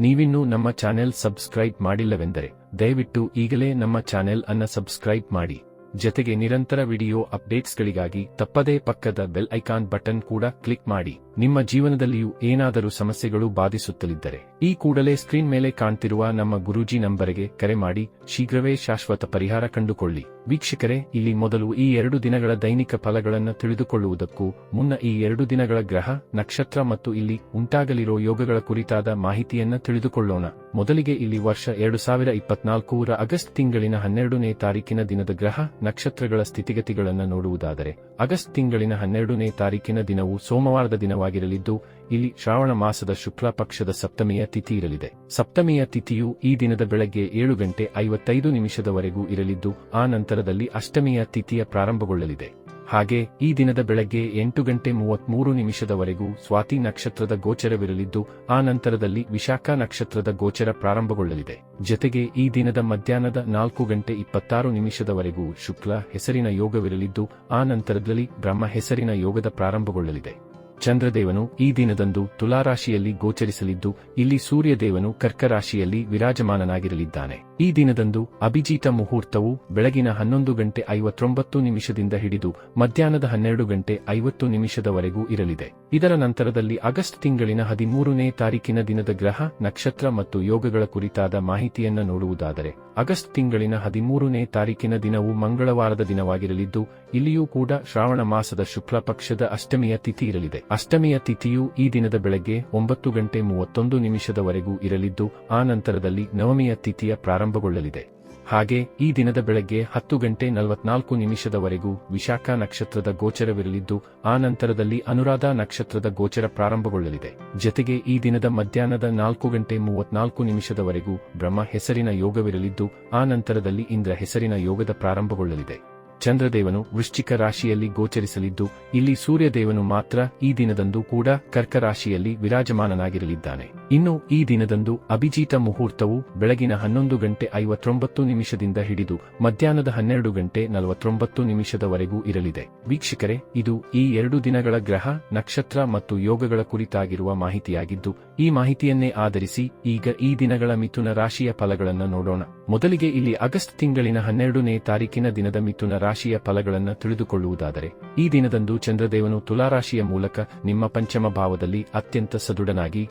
ನೀವಿನ್ನೂ ನಮ್ಮ channel subscribe ಮಾಡಿಲ್ಲವೆಂದರೆ ದಯವಿಟ್ಟು ಈಗಲೇ ನಮ್ಮ ಚಾನೆಲ್ ಅನ್ನ ಸಬ್ಸ್ಕ್ರೈಬ್ ಮಾಡಿ. ಜತೆಗೆ ನಿರಂತರ ವಿಡಿಯೋ ಅಪ್ಡೇಟ್ಸ್ಗಳಿಗಾಗಿ ತಪ್ಪದೇ ಪಕ್ಕದ ಬೆಲ್ ಐಕಾನ್ ಬಟನ್ ಕೂಡ ಕ್ಲಿಕ್ ಮಾಡಿ. ನಿಮ್ಮ ಜೀವನದಲ್ಲಿಯೂ ಏನಾದರೂ ಸಮಸ್ಯೆಗಳು ಬಾಧಿಸುತ್ತಲಿದ್ದರೆ ಈ ಕೂಡಲೇ ಸ್ಕ್ರೀನ್ ಮೇಲೆ ಕಾಣ್ತಿರುವ ನಮ್ಮ ಗುರೂಜಿ ನಂಬರಿಗೆ ಕರೆ ಮಾಡಿ. ಶೀಘ್ರವೇ ಶಾಶ್ವತ ಪರಿಹಾರ ಕಂಡುಕೊಳ್ಳಿ. ವೀಕ್ಷಕರೇ, ಇಲ್ಲಿ ಮೊದಲು ಈ ಎರಡು ದಿನಗಳ ದೈನಿಕ ಫಲಗಳನ್ನು ತಿಳಿದುಕೊಳ್ಳುವುದಕ್ಕೂ ಮುನ್ನ ಈ ಎರಡು ದಿನಗಳ ಗ್ರಹ, ನಕ್ಷತ್ರ ಮತ್ತು ಇಲ್ಲಿ ಉಂಟಾಗಲಿರೋ ಯೋಗಗಳ ಕುರಿತಾದ ಮಾಹಿತಿಯನ್ನು ತಿಳಿದುಕೊಳ್ಳೋಣ. ಮೊದಲಿಗೆ ಇಲ್ಲಿ ವರ್ಷ ಎರಡು ಸಾವಿರ ಇಪ್ಪತ್ನಾಲ್ಕೂರ ಆಗಸ್ಟ್ ತಿಂಗಳಿನ ಹನ್ನೆರಡನೇ ತಾರೀಕಿನ ದಿನದ ಗ್ರಹ, ನಕ್ಷತ್ರಗಳ ಸ್ಥಿತಿಗತಿಗಳನ್ನು ನೋಡುವುದಾದರೆ, ಆಗಸ್ಟ್ ತಿಂಗಳಿನ ಹನ್ನೆರಡನೇ ತಾರೀಕಿನ ದಿನವು ಸೋಮವಾರದ ದಿನವಾಗಿರಲಿದ್ದು ಇಲ್ಲಿ ಶ್ರಾವಣ ಮಾಸದ ಶುಕ್ಲ ಪಕ್ಷದ ಸಪ್ತಮಿಯ ತಿಥಿ ಇರಲಿದೆ. ಸಪ್ತಮಿಯ ತಿಥಿಯು ಈ ದಿನದ ಬೆಳಗ್ಗೆ ಏಳು ಗಂಟೆ ಐವತ್ತೈದು ನಿಮಿಷದವರೆಗೂ ಇರಲಿದ್ದು, ಆ ನಂತರದಲ್ಲಿ ಅಷ್ಟಮಿಯ ತಿಥಿಯ ಪ್ರಾರಂಭಗೊಳ್ಳಲಿದೆ. ಹಾಗೆ, ಈ ದಿನದ ಬೆಳಗ್ಗೆ ಎಂಟು ಗಂಟೆ ಮೂವತ್ಮೂರು ನಿಮಿಷದವರೆಗೂ ಸ್ವಾತಿ ನಕ್ಷತ್ರದ ಗೋಚರವಿರಲಿದ್ದು, ಆ ನಂತರದಲ್ಲಿ ವಿಶಾಖ ನಕ್ಷತ್ರದ ಗೋಚರ ಪ್ರಾರಂಭಗೊಳ್ಳಲಿದೆ. ಜತೆಗೆ ಈ ದಿನದ ಮಧ್ಯಾಹ್ನದ ನಾಲ್ಕು ಗಂಟೆ ಇಪ್ಪತ್ತಾರು ನಿಮಿಷದವರೆಗೂ ಶುಕ್ಲ ಹೆಸರಿನ ಯೋಗವಿರಲಿದ್ದು, ಆ ನಂತರದಲ್ಲಿ ಬ್ರಹ್ಮ ಹೆಸರಿನ ಯೋಗದ ಪ್ರಾರಂಭಗೊಳ್ಳಲಿದೆ. ಚಂದ್ರದೇವನು ಈ ದಿನದಂದು ತುಲಾರಾಶಿಯಲ್ಲಿ ಗೋಚರಿಸಲಿದ್ದು ಇಲ್ಲಿ ಸೂರ್ಯದೇವನು ಕರ್ಕರಾಶಿಯಲ್ಲಿ ವಿರಾಜಮಾನನಾಗಿರಲಿದ್ದಾನೆ. ಈ ದಿನದಂದು ಅಭಿಜಿತ ಮುಹೂರ್ತವು ಬೆಳಗಿನ ಹನ್ನೊಂದು ಗಂಟೆ ಐವತ್ತೊಂಬತ್ತು ನಿಮಿಷದಿಂದ ಹಿಡಿದು ಮಧ್ಯಾಹ್ನದ ಹನ್ನೆರಡು ಗಂಟೆ ಐವತ್ತು ನಿಮಿಷದವರೆಗೂ ಇರಲಿದೆ. ಇದರ ನಂತರದಲ್ಲಿ ಆಗಸ್ಟ್ ತಿಂಗಳಿನ ಹದಿಮೂರನೇ ತಾರೀಕಿನ ದಿನದ ಗ್ರಹ, ನಕ್ಷತ್ರ ಮತ್ತು ಯೋಗಗಳ ಕುರಿತಾದ ಮಾಹಿತಿಯನ್ನ ನೋಡುವುದಾದರೆ, ಆಗಸ್ಟ್ ತಿಂಗಳಿನ ಹದಿಮೂರನೇ ತಾರೀಕಿನ ದಿನವು ಮಂಗಳವಾರದ ದಿನವಾಗಿರಲಿದ್ದು, ಇಲ್ಲಿಯೂ ಕೂಡ ಶ್ರಾವಣ ಮಾಸದ ಶುಕ್ಲ ಪಕ್ಷದ ಅಷ್ಟಮಿಯ ತಿಥಿ ಇರಲಿದೆ. ಅಷ್ಟಮಿಯ ತಿಥಿಯು ಈ ದಿನದ ಬೆಳಗ್ಗೆ ಒಂಬತ್ತು ಗಂಟೆ ಮೂವತ್ತೊಂದು ನಿಮಿಷದವರೆಗೂ ಇರಲಿದ್ದು, ಆ ನಂತರದಲ್ಲಿ ನವಮಿಯ ತಿಥಿಯ ಪ್ರಾರಂಭಗೊಳ್ಳಲಿದೆ ಹಾಗೆ ಈ ದಿನದ ಬೆಳಗ್ಗೆ ಹತ್ತು ಗಂಟೆ ನಲವತ್ನಾಲ್ಕು ನಿಮಿಷದವರೆಗೂ ವಿಶಾಖ ನಕ್ಷತ್ರದ ಗೋಚರವಿರಲಿದ್ದು, ಆ ನಂತರದಲ್ಲಿ ಅನುರಾಧ ನಕ್ಷತ್ರದ ಗೋಚರ ಪ್ರಾರಂಭಗೊಳ್ಳಲಿದೆ. ಜತೆಗೆ ಈ ದಿನದ ಮಧ್ಯಾಹ್ನದ ನಾಲ್ಕು ಗಂಟೆ ಮೂವತ್ನಾಲ್ಕು ನಿಮಿಷದವರೆಗೂ ಬ್ರಹ್ಮ ಹೆಸರಿನ ಯೋಗವಿರಲಿದ್ದು, ಆ ನಂತರದಲ್ಲಿ ಇಂದ್ರ ಹೆಸರಿನ ಯೋಗದ ಪ್ರಾರಂಭಗೊಳ್ಳಲಿದೆ. ಚಂದ್ರದೇವನು ವೃಶ್ಚಿಕ ರಾಶಿಯಲ್ಲಿ ಗೋಚರಿಸಲಿದ್ದು, ಇಲ್ಲಿ ಸೂರ್ಯದೇವನು ಮಾತ್ರ ಈ ದಿನದಂದು ಕೂಡ ಕರ್ಕ ರಾಶಿಯಲ್ಲಿ ವಿರಾಜಮಾನನಾಗಿರಲಿದ್ದಾನೆ. ಇನ್ನು ಈ ದಿನದಂದು ಅಭಿಜೀತ ಮುಹೂರ್ತವು ಬೆಳಗಿನ ಹನ್ನೊಂದು ಗಂಟೆ ಐವತ್ತೊಂಬತ್ತು ನಿಮಿಷದಿಂದ ಹಿಡಿದು ಮಧ್ಯಾಹ್ನದ ಹನ್ನೆರಡು ಗಂಟೆ ನಲವತ್ತೊಂಬತ್ತು ನಿಮಿಷದವರೆಗೂ ಇರಲಿದೆ. ವೀಕ್ಷಕರೇ, ಇದು ಈ ಎರಡು ದಿನಗಳ ಗ್ರಹ, ನಕ್ಷತ್ರ ಮತ್ತು ಯೋಗಗಳ ಕುರಿತಾಗಿರುವ ಮಾಹಿತಿಯಾಗಿದ್ದು, ಈ ಮಾಹಿತಿಯನ್ನೇ ಆಧರಿಸಿ ಈಗ ಈ ದಿನಗಳ ಮಿಥುನ ರಾಶಿಯ ಫಲಗಳನ್ನು ನೋಡೋಣ. ಮೊದಲಿಗೆ ಇಲ್ಲಿ ಆಗಸ್ಟ್ ತಿಂಗಳಿನ ಹನ್ನೆರಡನೇ ತಾರೀಕಿನ ದಿನದ ಮಿಥುನ ರಾಶಿಯ ಫಲಗಳನ್ನು ತಿಳಿದುಕೊಳ್ಳುವುದಾದರೆ, ಈ ದಿನದಂದು ಚಂದ್ರದೇವನು ತುಲಾರಾಶಿಯ ಮೂಲಕ ನಿಮ್ಮ ಪಂಚಮ ಭಾವದಲ್ಲಿ ಅತ್ಯಂತ ಸದೃಢನಾಗಿ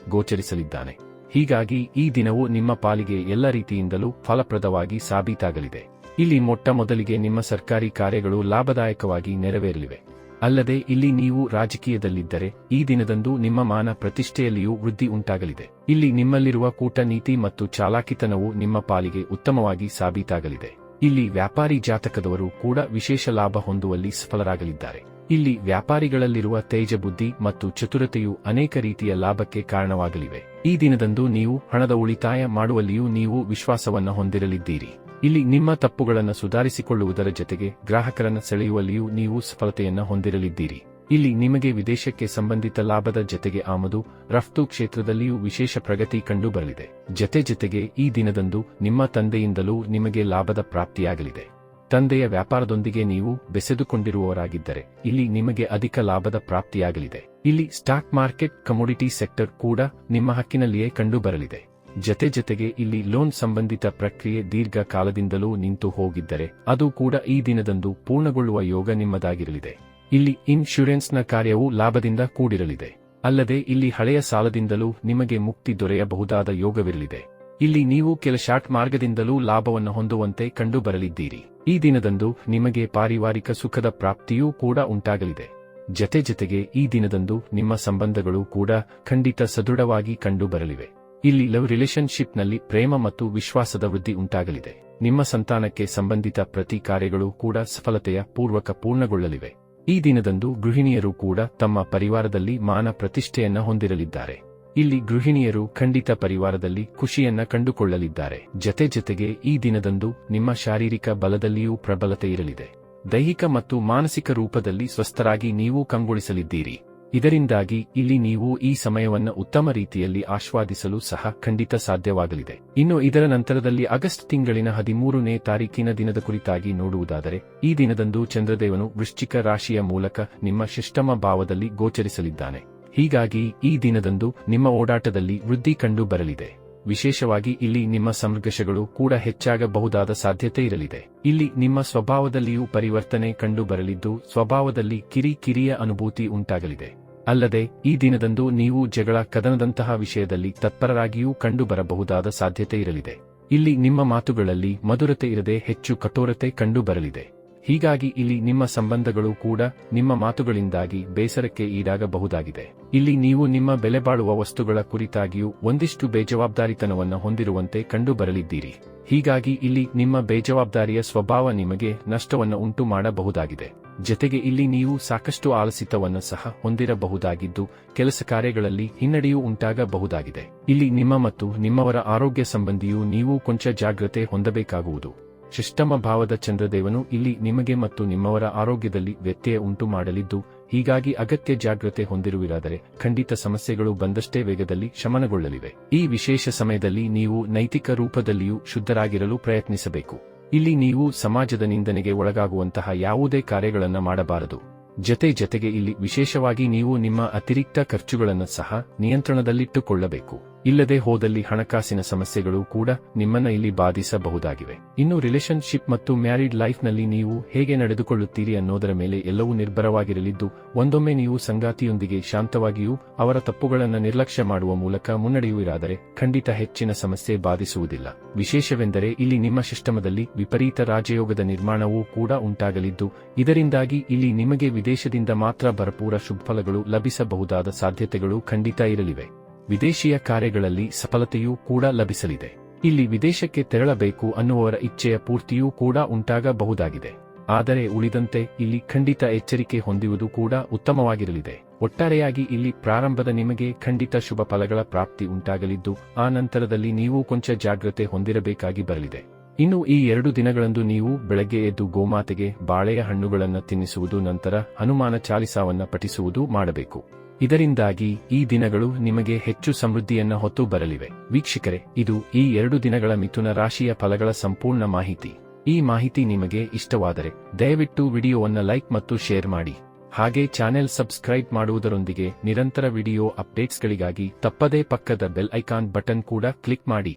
ಗೋಚರಿಸಲಿದ್ದಾನೆ ಹೀಗಾಗಿ ಈ ದಿನವು ನಿಮ್ಮ ಪಾಲಿಗೆ ಎಲ್ಲ ರೀತಿಯಿಂದಲೂ ಫಲಪ್ರದವಾಗಿ ಸಾಬೀತಾಗಲಿದೆ. ಇಲ್ಲಿ ಮೊಟ್ಟ ಮೊದಲಿಗೆ ನಿಮ್ಮ ಸರ್ಕಾರಿ ಕಾರ್ಯಗಳು ಲಾಭದಾಯಕವಾಗಿ ನೆರವೇರಲಿವೆ. ಅಲ್ಲದೆ ಇಲ್ಲಿ ನೀವು ರಾಜಕೀಯದಲ್ಲಿದ್ದರೆ ಈ ದಿನದಂದು ನಿಮ್ಮ ಮಾನ ಪ್ರತಿಷ್ಠೆಯಲ್ಲಿಯೂ ವೃದ್ಧಿ ಉಂಟಾಗಲಿದೆ. ಇಲ್ಲಿ ನಿಮ್ಮಲ್ಲಿರುವ ಕೂಟನೀತಿ ಮತ್ತು ಚಾಲಾಕಿತನವು ನಿಮ್ಮ ಪಾಲಿಗೆ ಉತ್ತಮವಾಗಿ ಸಾಬೀತಾಗಲಿದೆ. ಇಲ್ಲಿ ವ್ಯಾಪಾರಿ ಜಾತಕದವರು ಕೂಡ ವಿಶೇಷ ಲಾಭ ಹೊಂದುವಲ್ಲಿ ಸಫಲರಾಗಲಿದ್ದಾರೆ. ಇಲ್ಲಿ ವ್ಯಾಪಾರಿಗಳಲ್ಲಿರುವ ತೇಜ ಬುದ್ಧಿ ಮತ್ತು ಚತುರತೆಯು ಅನೇಕ ರೀತಿಯ ಲಾಭಕ್ಕೆ ಕಾರಣವಾಗಲಿವೆ. ಈ ದಿನದಂದು ನೀವು ಹಣದ ಉಳಿತಾಯ ಮಾಡುವಲ್ಲಿಯೂ ನೀವು ವಿಶ್ವಾಸವನ್ನು ಹೊಂದಿರಲಿದ್ದೀರಿ. ಇಲ್ಲಿ ನಿಮ್ಮ ತಪ್ಪುಗಳನ್ನು ಸುಧಾರಿಸಿಕೊಳ್ಳುವುದರ ಜೊತೆಗೆ ಗ್ರಾಹಕರನ್ನು ಸೆಳೆಯುವಲ್ಲಿಯೂ ನೀವು ಸಫಲತೆಯನ್ನು ಹೊಂದಿರಲಿದ್ದೀರಿ. ಇಲ್ಲಿ ನಿಮಗೆ ವಿದೇಶಕ್ಕೆ ಸಂಬಂಧಿತ ಲಾಭದ ಜತೆಗೆ ಆಮದು, ರಫ್ತು ಕ್ಷೇತ್ರದಲ್ಲಿಯೂ ವಿಶೇಷ ಪ್ರಗತಿ ಕಂಡುಬರಲಿದೆ. ಜತೆ ಜತೆಗೆ ಈ ದಿನದಂದು ನಿಮ್ಮ ತಂದೆಯಿಂದಲೂ ನಿಮಗೆ ಲಾಭದ ಪ್ರಾಪ್ತಿಯಾಗಲಿದೆ. ತಂದೆಯ ವ್ಯಾಪಾರದೊಂದಿಗೆ ನೀವು ಬೆಸೆದುಕೊಂಡಿರುವವರಾಗಿದ್ದರೆ, ಇಲ್ಲಿ ನಿಮಗೆ ಅಧಿಕ ಲಾಭದ ಪ್ರಾಪ್ತಿಯಾಗಲಿದೆ. ಇಲ್ಲಿ ಸ್ಟಾಕ್ ಮಾರ್ಕೆಟ್, ಕಮೋಡಿಟಿ ಸೆಕ್ಟರ್ ಕೂಡ ನಿಮ್ಮ ಹಕ್ಕಿನಲ್ಲಿಯೇ ಕಂಡುಬರಲಿದೆ. ಜತೆ ಜತೆಗೆ ಇಲ್ಲಿ ಲೋನ್ ಸಂಬಂಧಿತ ಪ್ರಕ್ರಿಯೆ ದೀರ್ಘ ಕಾಲದಿಂದಲೂ ನಿಂತು ಹೋಗಿದ್ದರೆ, ಅದು ಕೂಡ ಈ ದಿನದಂದು ಪೂರ್ಣಗೊಳ್ಳುವ ಯೋಗ ನಿಮ್ಮದಾಗಿರಲಿದೆ. ಇಲ್ಲಿ ಇನ್ಶೂರೆನ್ಸ್ನ ಕಾರ್ಯವು ಲಾಭದಿಂದ ಕೂಡಿರಲಿದೆ. ಅಲ್ಲದೆ ಇಲ್ಲಿ ಹಳೆಯ ಸಾಲದಿಂದಲೂ ನಿಮಗೆ ಮುಕ್ತಿ ದೊರೆಯಬಹುದಾದ ಯೋಗವಿರಲಿದೆ. ಇಲ್ಲಿ ನೀವು ಕೆಲ ಶಾರ್ಟ್ ಮಾರ್ಗದಿಂದಲೂ ಲಾಭವನ್ನು ಹೊಂದುವಂತೆ ಕಂಡುಬರಲಿದ್ದೀರಿ. ಈ ದಿನದಂದು ನಿಮಗೆ ಪಾರಿವಾರಿಕ ಸುಖದ ಪ್ರಾಪ್ತಿಯೂ ಕೂಡ ಉಂಟಾಗಲಿದೆ. ಜತೆ ಜತೆಗೆ ಈ ದಿನದಂದು ನಿಮ್ಮ ಸಂಬಂಧಗಳು ಕೂಡ ಖಂಡಿತ ಸದೃಢವಾಗಿ ಕಂಡುಬರಲಿವೆ. ಇಲ್ಲಿ ಲವ್ ರಿಲೇಶನ್ಶಿಪ್ನಲ್ಲಿ ಪ್ರೇಮ ಮತ್ತು ವಿಶ್ವಾಸದ ವೃದ್ಧಿ ಉಂಟಾಗಲಿದೆ. ನಿಮ್ಮ ಸಂತಾನಕ್ಕೆ ಸಂಬಂಧಿತ ಪ್ರತಿ ಕಾರ್ಯಗಳು ಕೂಡ ಸಫಲತೆಯ ಪೂರ್ವಕ ಪೂರ್ಣಗೊಳ್ಳಲಿವೆ. ಈ ದಿನದಂದು ಗೃಹಿಣಿಯರು ಕೂಡ ತಮ್ಮ ಪರಿವಾರದಲ್ಲಿ ಮಾನ ಪ್ರತಿಷ್ಠೆಯನ್ನ ಹೊಂದಿರಲಿದ್ದಾರೆ. ಇಲ್ಲಿ ಗೃಹಿಣಿಯರು ಖಂಡಿತ ಪರಿವಾರದಲ್ಲಿ ಖುಷಿಯನ್ನ ಕಂಡುಕೊಳ್ಳಲಿದ್ದಾರೆ. ಜತೆ ಜತೆಗೆ ಈ ದಿನದಂದು ನಿಮ್ಮ ಶಾರೀರಿಕ ಬಲದಲ್ಲಿಯೂ ಪ್ರಬಲತೆ ಇರಲಿದೆ. ದೈಹಿಕ ಮತ್ತು ಮಾನಸಿಕ ರೂಪದಲ್ಲಿ ಸ್ವಸ್ಥರಾಗಿ ನೀವು ಕಂಗೊಳಿಸಲಿದ್ದೀರಿ. ಇದರಿಂದಾಗಿ ಇಲ್ಲಿ ನೀವು ಈ ಸಮಯವನ್ನು ಉತ್ತಮ ರೀತಿಯಲ್ಲಿ ಆಸ್ವಾದಿಸಲು ಸಹ ಖಂಡಿತ ಸಾಧ್ಯವಾಗಲಿದೆ. ಇನ್ನು ಇದರ ನಂತರದಲ್ಲಿ ಆಗಸ್ಟ್ ತಿಂಗಳಿನ ಹದಿಮೂರನೇ ತಾರೀಕಿನ ದಿನದ ಕುರಿತಾಗಿ ನೋಡುವುದಾದರೆ, ಈ ದಿನದಂದು ಚಂದ್ರದೇವನು ವೃಶ್ಚಿಕ ರಾಶಿಯ ಮೂಲಕ ನಿಮ್ಮ ಶಿಷ್ಟಮ ಭಾವದಲ್ಲಿ ಗೋಚರಿಸಲಿದ್ದಾನೆ. ಹೀಗಾಗಿ ಈ ದಿನದಂದು ನಿಮ್ಮ ಓಡಾಟದಲ್ಲಿ ವೃದ್ಧಿ ಕಂಡು ಬರಲಿದೆ. ವಿಶೇಷವಾಗಿ ಇಲ್ಲಿ ನಿಮ್ಮ ಸಂಘರ್ಷಗಳು ಕೂಡ ಹೆಚ್ಚಾಗಬಹುದಾದ ಸಾಧ್ಯತೆ ಇರಲಿದೆ. ಇಲ್ಲಿ ನಿಮ್ಮ ಸ್ವಭಾವದಲ್ಲಿಯೂ ಪರಿವರ್ತನೆ ಕಂಡು ಬರಲಿದ್ದು ಸ್ವಭಾವದಲ್ಲಿ ಕಿರಿ ಕಿರಿಯ ಅನುಭೂತಿ ಉಂಟಾಗಲಿದೆ. ಅಲ್ಲದೆ ಈ ದಿನದಂದು ನೀವು ಜಗಳ ಕದನದಂತಹ ವಿಷಯದಲ್ಲಿ ತತ್ಪರರಾಗಿಯೂ ಕಂಡುಬರಬಹುದಾದ ಸಾಧ್ಯತೆ ಇರಲಿದೆ. ಇಲ್ಲಿ ನಿಮ್ಮ ಮಾತುಗಳಲ್ಲಿ ಮಧುರತೆ ಇರದೆ ಹೆಚ್ಚು ಕಠೋರತೆ ಕಂಡು ಬರಲಿದೆ. ಹೀಗಾಗಿ ಇಲ್ಲಿ ನಿಮ್ಮ ಸಂಬಂಧಗಳು ಕೂಡ ನಿಮ್ಮ ಮಾತುಗಳಿಂದಾಗಿ ಬೇಸರಕ್ಕೆ ಈಡಾಗಬಹುದಾಗಿದೆ. ಇಲ್ಲಿ ನೀವು ನಿಮ್ಮ ಬೆಲೆಬಾಳುವ ವಸ್ತುಗಳ ಕುರಿತಾಗಿಯೂ ಒಂದಿಷ್ಟು ಬೇಜವಾಬ್ದಾರಿತನವನ್ನು ಹೊಂದಿರುವಂತೆ ಕಂಡುಬರಲಿದ್ದೀರಿ. ಹೀಗಾಗಿ ಇಲ್ಲಿ ನಿಮ್ಮ ಬೇಜವಾಬ್ದಾರಿಯ ಸ್ವಭಾವ ನಿಮಗೆ ನಷ್ಟವನ್ನು ಉಂಟು ಮಾಡಬಹುದಾಗಿದೆ ಜತೆಗೆ ಇಲ್ಲಿ ನೀವು ಸಾಕಷ್ಟು ಆಲಸಿತವನ್ನು ಸಹ ಹೊಂದಿರಬಹುದಾಗಿದ್ದು, ಕೆಲಸ ಕಾರ್ಯಗಳಲ್ಲಿ ಹಿನ್ನಡೆಯೂ ಉಂಟಾಗಬಹುದಾಗಿದೆ. ಇಲ್ಲಿ ನಿಮ್ಮ ಮತ್ತು ನಿಮ್ಮವರ ಆರೋಗ್ಯ ಸಂಬಂಧಿಯೂ ನೀವು ಕೊಂಚ ಜಾಗ್ರತೆ ಹೊಂದಬೇಕಾಗುವುದು. ಶಿಷ್ಟಮ ಭಾವದ ಚಂದ್ರದೇವನು ಇಲ್ಲಿ ನಿಮಗೆ ಮತ್ತು ನಿಮ್ಮವರ ಆರೋಗ್ಯದಲ್ಲಿ ವ್ಯತ್ಯಯ ಉಂಟು ಮಾಡಲಿದ್ದು, ಹೀಗಾಗಿ ಅಗತ್ಯ ಜಾಗ್ರತೆ ಹೊಂದಿರುವಿರಾದರೆ ಖಂಡಿತ ಸಮಸ್ಯೆಗಳು ಬಂದಷ್ಟೇ ವೇಗದಲ್ಲಿ ಶಮನಗೊಳ್ಳಲಿವೆ. ಈ ವಿಶೇಷ ಸಮಯದಲ್ಲಿ ನೀವು ನೈತಿಕ ರೂಪದಲ್ಲಿಯೂ ಶುದ್ಧರಾಗಿರಲು ಪ್ರಯತ್ನಿಸಬೇಕು. ಇಲ್ಲಿ ನೀವು ಸಮಾಜದ ನಿಂದನೆಗೆ ಒಳಗಾಗುವಂತಹ ಯಾವುದೇ ಕಾರ್ಯಗಳನ್ನು ಮಾಡಬಾರದು. ಜತೆ ಜತೆಗೆ ಇಲ್ಲಿ ವಿಶೇಷವಾಗಿ ನೀವು ನಿಮ್ಮ ಅತಿರಿಕ್ತ ಖರ್ಚುಗಳನ್ನು ಸಹ ನಿಯಂತ್ರಣದಲ್ಲಿಟ್ಟುಕೊಳ್ಳಬೇಕು. ಇಲ್ಲದೆ ಹೋದಲ್ಲಿ ಹಣಕಾಸಿನ ಸಮಸ್ಯೆಗಳು ಕೂಡ ನಿಮ್ಮನ್ನ ಇಲ್ಲಿ ಬಾಧಿಸಬಹುದಾಗಿವೆ. ಇನ್ನು ರಿಲೇಶನ್ಶಿಪ್ ಮತ್ತು ಮ್ಯಾರಿಡ್ ಲೈಫ್ನಲ್ಲಿ ನೀವು ಹೇಗೆ ನಡೆದುಕೊಳ್ಳುತ್ತೀರಿ ಅನ್ನೋದರ ಮೇಲೆ ಎಲ್ಲವೂ ನಿರ್ಭರವಾಗಿರಲಿದ್ದು, ಒಂದೊಮ್ಮೆ ನೀವು ಸಂಗಾತಿಯೊಂದಿಗೆ ಶಾಂತವಾಗಿಯೂ ಅವರ ತಪ್ಪುಗಳನ್ನು ನಿರ್ಲಕ್ಷ್ಯ ಮಾಡುವ ಮೂಲಕ ಮುನ್ನಡೆಯುವಿರಾದರೆ ಖಂಡಿತ ಹೆಚ್ಚಿನ ಸಮಸ್ಯೆ ಬಾಧಿಸುವುದಿಲ್ಲ. ವಿಶೇಷವೆಂದರೆ ಇಲ್ಲಿ ನಿಮ್ಮ ಸಿಸ್ಟಮದಲ್ಲಿ ವಿಪರೀತ ರಾಜಯೋಗದ ನಿರ್ಮಾಣವೂ ಕೂಡ ಉಂಟಾಗಲಿದ್ದು, ಇದರಿಂದಾಗಿ ಇಲ್ಲಿ ನಿಮಗೆ ವಿದೇಶದಿಂದ ಮಾತ್ರ ಭರಪೂರ ಶುಭಫಲಗಳು ಲಭಿಸಬಹುದಾದ ಸಾಧ್ಯತೆಗಳು ಖಂಡಿತ ಇರಲಿವೆ. ವಿದೇಶಿಯ ಕಾರ್ಯಗಳಲ್ಲಿ ಸಫಲತೆಯೂ ಕೂಡ ಲಭಿಸಲಿದೆ. ಇಲ್ಲಿ ವಿದೇಶಕ್ಕೆ ತೆರಳಬೇಕು ಅನ್ನುವವರ ಇಚ್ಛೆಯ ಪೂರ್ತಿಯೂ ಕೂಡ ಉಂಟಾಗಬಹುದಾಗಿದೆ. ಆದರೆ ಉಳಿದಂತೆ ಇಲ್ಲಿ ಖಂಡಿತ ಎಚ್ಚರಿಕೆ ಹೊಂದುವುದು ಕೂಡ ಉತ್ತಮವಾಗಿರಲಿದೆ. ಒಟ್ಟಾರೆಯಾಗಿ ಇಲ್ಲಿ ಪ್ರಾರಂಭದ ನಿಮಗೆ ಖಂಡಿತ ಶುಭ ಫಲಗಳ ಪ್ರಾಪ್ತಿ ಉಂಟಾಗಲಿದ್ದು, ಆ ನಂತರದಲ್ಲಿ ನೀವು ಕೊಂಚ ಜಾಗ್ರತೆ ಹೊಂದಿರಬೇಕಾಗಿ ಬರಲಿದೆ. ಇನ್ನು ಈ ಎರಡು ದಿನಗಳಂದು ನೀವು ಬೆಳಗ್ಗೆ ಎದ್ದು ಗೋಮಾತೆಗೆ ಬಾಳೆಯ ಹಣ್ಣುಗಳನ್ನು ತಿನ್ನಿಸುವುದು ನಂತರ ಹನುಮಾನ ಚಾಲಿಸಾವನ್ನ ಪಠಿಸುವುದು ಮಾಡಬೇಕು. ಇದರಿಂದಾಗಿ ಈ ದಿನಗಳು ನಿಮಗೆ ಹೆಚ್ಚು ಸಮೃದ್ಧಿಯನ್ನ ಹೊತ್ತು ಬರಲಿವೆ. ವೀಕ್ಷಕರೇ, ಇದು ಈ ಎರಡು ದಿನಗಳ ಮಿಥುನ ರಾಶಿಯ ಫಲಗಳ ಸಂಪೂರ್ಣ ಮಾಹಿತಿ. ಈ ಮಾಹಿತಿ ನಿಮಗೆ ಇಷ್ಟವಾದರೆ ದಯವಿಟ್ಟು ವಿಡಿಯೋವನ್ನು ಲೈಕ್ ಮತ್ತು ಶೇರ್ ಮಾಡಿ. ಹಾಗೆ ಚಾನೆಲ್ ಸಬ್ಸ್ಕ್ರೈಬ್ ಮಾಡುವುದರೊಂದಿಗೆ ನಿರಂತರ ವಿಡಿಯೋ ಅಪ್ಡೇಟ್ಸ್ಗಳಿಗಾಗಿ ತಪ್ಪದೇ ಪಕ್ಕದ ಬೆಲ್ ಐಕಾನ್ ಬಟನ್ ಕೂಡ ಕ್ಲಿಕ್ ಮಾಡಿ.